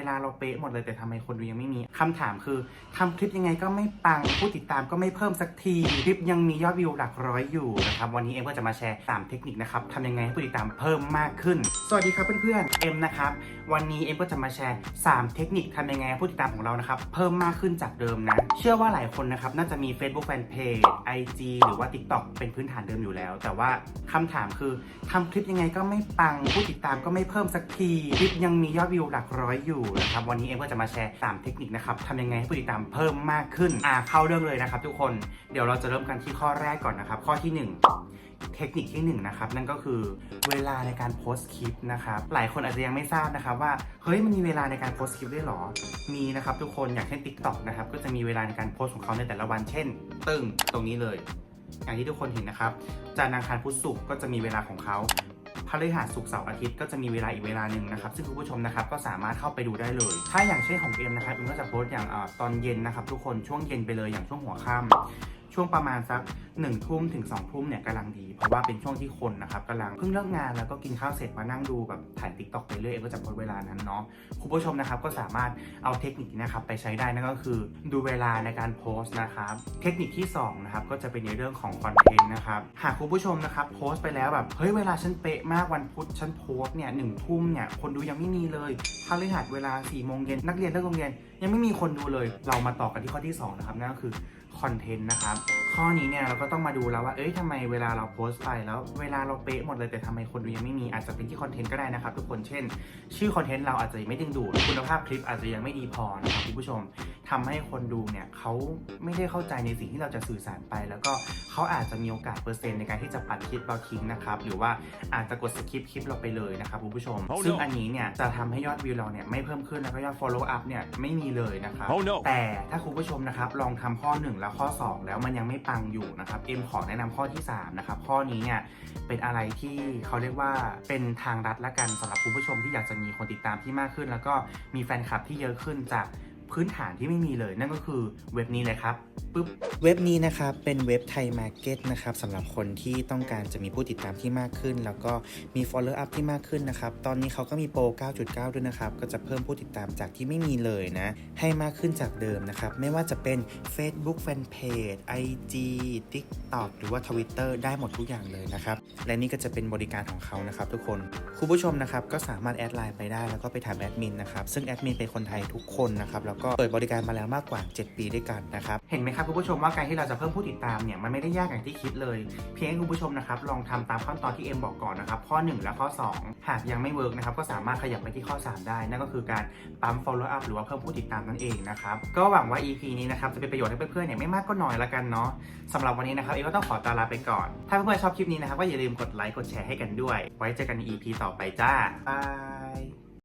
วลาเราเป๊ะหมดเลยแต่ทำไมคนดูยังไม่มีคำถามคือทำคลิปยังไงก็ไม่ปังผู้ติดตามก็ไม่เพิ่มสักที คลิปยังมียอดวิวหลักร้อยอยู่นะครับวันนี้เอ็มก็จะมาแชร์3เทคนิคนะครับทำยังไงให้ผู้ติดตามเพิ่มมากขึ้น สวัสดีครับเพื่อนๆเอ็มนะครับวันนี้เอ็มก็จะมาแชร์ 3 เทคนิคทำยังไงให้ผู้ติดตามของเรานะครับเพิ่มมากขึ้นจากเดิมนะเชื่อว่าหลายคนนะครับน่าจะมี Facebook Fanpage IG หรือว่า TikTok เป็นพื้นฐานเดิมอยู่แล้ว แต่ว่าคำถามคือทำคลิปยังไงก็ไม่ปังผู้ติดตามก็ไม่เพิ่มสักทีคลิปยังมียอดวิวหลักร้อยอยู่นะครับ วันนี้เอ็มก็จะมาแชร์3เทคนิคนะครับทำยังไงให้ผู้ติดตามเพิ่มมากขึ้นอ่าเข้าเรื่องเลยนะครับทุกคนเดี๋ยวเราจะเริ่มกันที่ข้อแรกก่อนนะครับ ข้อที่ 1เทคนิคที่1นนะครับนั่นก็คือเวลาในการโพสต์คลิปนะครับหลายคนอาจจะยังไม่ทราบนะครับว่าเฮ้ยมันมีเวลาในการโพสต์คลิปด้วยหรอ มีนะครับทุกคนอย่างเช่น TikTok นะครับก็จะมีเวลาในการโพสต์ของเขาในแต่ละวันเช่น ตึ้งตรงนี้เลย อย่างที่ทุกคนเห็นนะครับจันทร์อังคารพุธศุกร์ก็จะมีเวลาของเขา พฤหัสศุกร์เสาร์อาทิตย์ก็จะมีเวลาอีกเวลาหนึ่งนะครับซึ่งคุณผู้ชมนะครับก็สามารถเข้าไปดูได้เลย ถ้าอย่างเช่นของเอ็มนะครับเอ็มก็จะโพสต์อย่างอตอนเย็นนะครับทุกคนช่วงเย็นไปเลยอย่างช่วงหัวค่ำ ช่วงประมาณสัก1นึ่ทุ่มถึง2องทุ่มเนี่ยกำลังดี เพราะว่าเป็นช่วงที่คนนะครับกำลังเพิ่งเลิกงานแล้วก็กินข้าวเสร็จมานั่งดูแบบถ่ายติ๊กต็อกไปเรื่อยเอ็มก็จะพสต์เวลานั้นเนาะคุณผู้ชมนะครับก็สามารถเอาเทคนิคนะครับไปใช้ได้นั่นก็คือ ดูเวลาในการโพสต์นะครับเทคนิคที่สองนะครับก็จะเป็นในเรื่องของคอนเทนต์นะครับหากคุณผู้ชมนะครับโพสต์ไปแล้วแบบเฮ้ยเวลาฉันเป๊ะมากวันพุธฉันโพสต์เนี่ยหนึ่งทุ่มเนี่ยคนดูยังไม่มีเลยพฤหัสเวลา4ี่โมงเย็นนักเรียนเลิกโรงเรียนยังไม่มีคนดูเลย เรามาต่อกันที่ข้อที่สองนะครับนั่นก็คือ คอนเทนต์นะครับ ข้อนี้เนี่ยเราก็ต้องมาดูแล้วว่า เอ้ยทำไมเวลาเราโพสต์ไปแล้วเวลาเราเป๊ะหมดเลยแต่ทำไมคนดูยังไม่มีอาจจะเป็นที่คอนเทนต์ก็ได้นะครับทุกคน เช่น ชื่อคอนเทนต์เราอาจจะไม่ดึงดูดคุณภาพคลิปอาจจะยังไม่ดีพอนะครับคุณผู้ชม ทำให้คนดูเนี่ยเขาไม่ได้เข้าใจในสิ่งที่เราจะสื่อสารไป แล้วก็เขาอาจจะมีโอกาสเปอร์เซ็นต์ในการที่จะปัดคลิปเราทิ้งนะครับหรือว่าอาจจะกดสคิปคลิปเราไปเลยนะครับคุณผู้ชม Oh no ซึ่งอันนี้เนี่ยจะทำให้ยอดวิวเราเนี่ยไม่เพิ่มขึ้นแล้วก็ยอด follow up เนี่ยไม่มีเลยนะครับ Oh no แต่ถ้าคุณผู้ชมนะครับลองทำข้อ 1 แล้วข้อ 2 แล้วมันยังไม่ปังอยู่นะครับเอ็มขอแนะนำข้อที่3นะครับข้อนี้เนี่ยเป็นอะไรที่เขาเรียกว่าเป็นทางรัดละกันสำหรับคุณผู้ชมที่อยากจะมีคนติดตามที่มากขึ้น แล้วก็มีแฟนคลับที่เยอะขึ้นจาก พื้นฐานที่ไม่มีเลย นั่นก็คือเว็บนี้เลยครับปึ๊บเว็บนี้นะครับเป็นเว็บไทยมาร์เก็ตนะครับสำหรับคนที่ต้องการจะมีผู้ติดตามที่มากขึ้น แล้วก็มี follow up ที่มากขึ้นนะครับ ตอนนี้เขาก็มีโปร 9.9 ด้วยนะครับ ก็จะเพิ่มผู้ติดตามจากที่ไม่มีเลยนะ ให้มากขึ้นจากเดิมนะครับ ไม่ว่าจะเป็น Facebook Fanpage IG TikTok หรือว่า Twitter ได้หมดทุกอย่างเลยนะครับ และนี่ก็จะเป็นบริการของเขานะครับทุกคนคุณผู้ชมนะครับก็สามารถแอดไลน์ไปได้แล้วก็ไปถามแอดมินนะครับซึ่งแอดมินเป็นคนไทยทุกคนนะครับแล้วก็เปิดบริการมาแล้วมากกว่า 7 ปีด้วยกันนะครับเห็นไหมครับครับคุณผู้ชมว่าการที่เราจะเพิ่มผู้ติดตามเนี่ยมันไม่ได้ยากอย่างที่คิดเลย เพียงให้คุณผู้ชมนะครับลองทำตามขั้นตอนที่เอ็มบอกก่อนนะครับข้อ 1 และข้อ 2 หากยังไม่เวิร์กนะครับก็สามารถขยับไปที่ข้อ 3 ได้ นั่นก็คือการปั๊ม follow up หรือว่าเพิ่มผู้ติดตามนั่นเองนะครับก็หวังว่า EP นี้นะครับจะเป็นประโยชน์ให้เพื่อนๆเนี่ยไม่มากก็น้อยละกันเนาะสำหรับวันนี้นะครับเอ็มก็ต้องขอตวลาไปก่อน ถ้าเพื่อนๆชอบคลิปนี้นะครับก็อย่าลืมกดไลค์กดแชร์ให้กันด้วย ไว้เจอกันใน EP ต่อไปจ้าบาย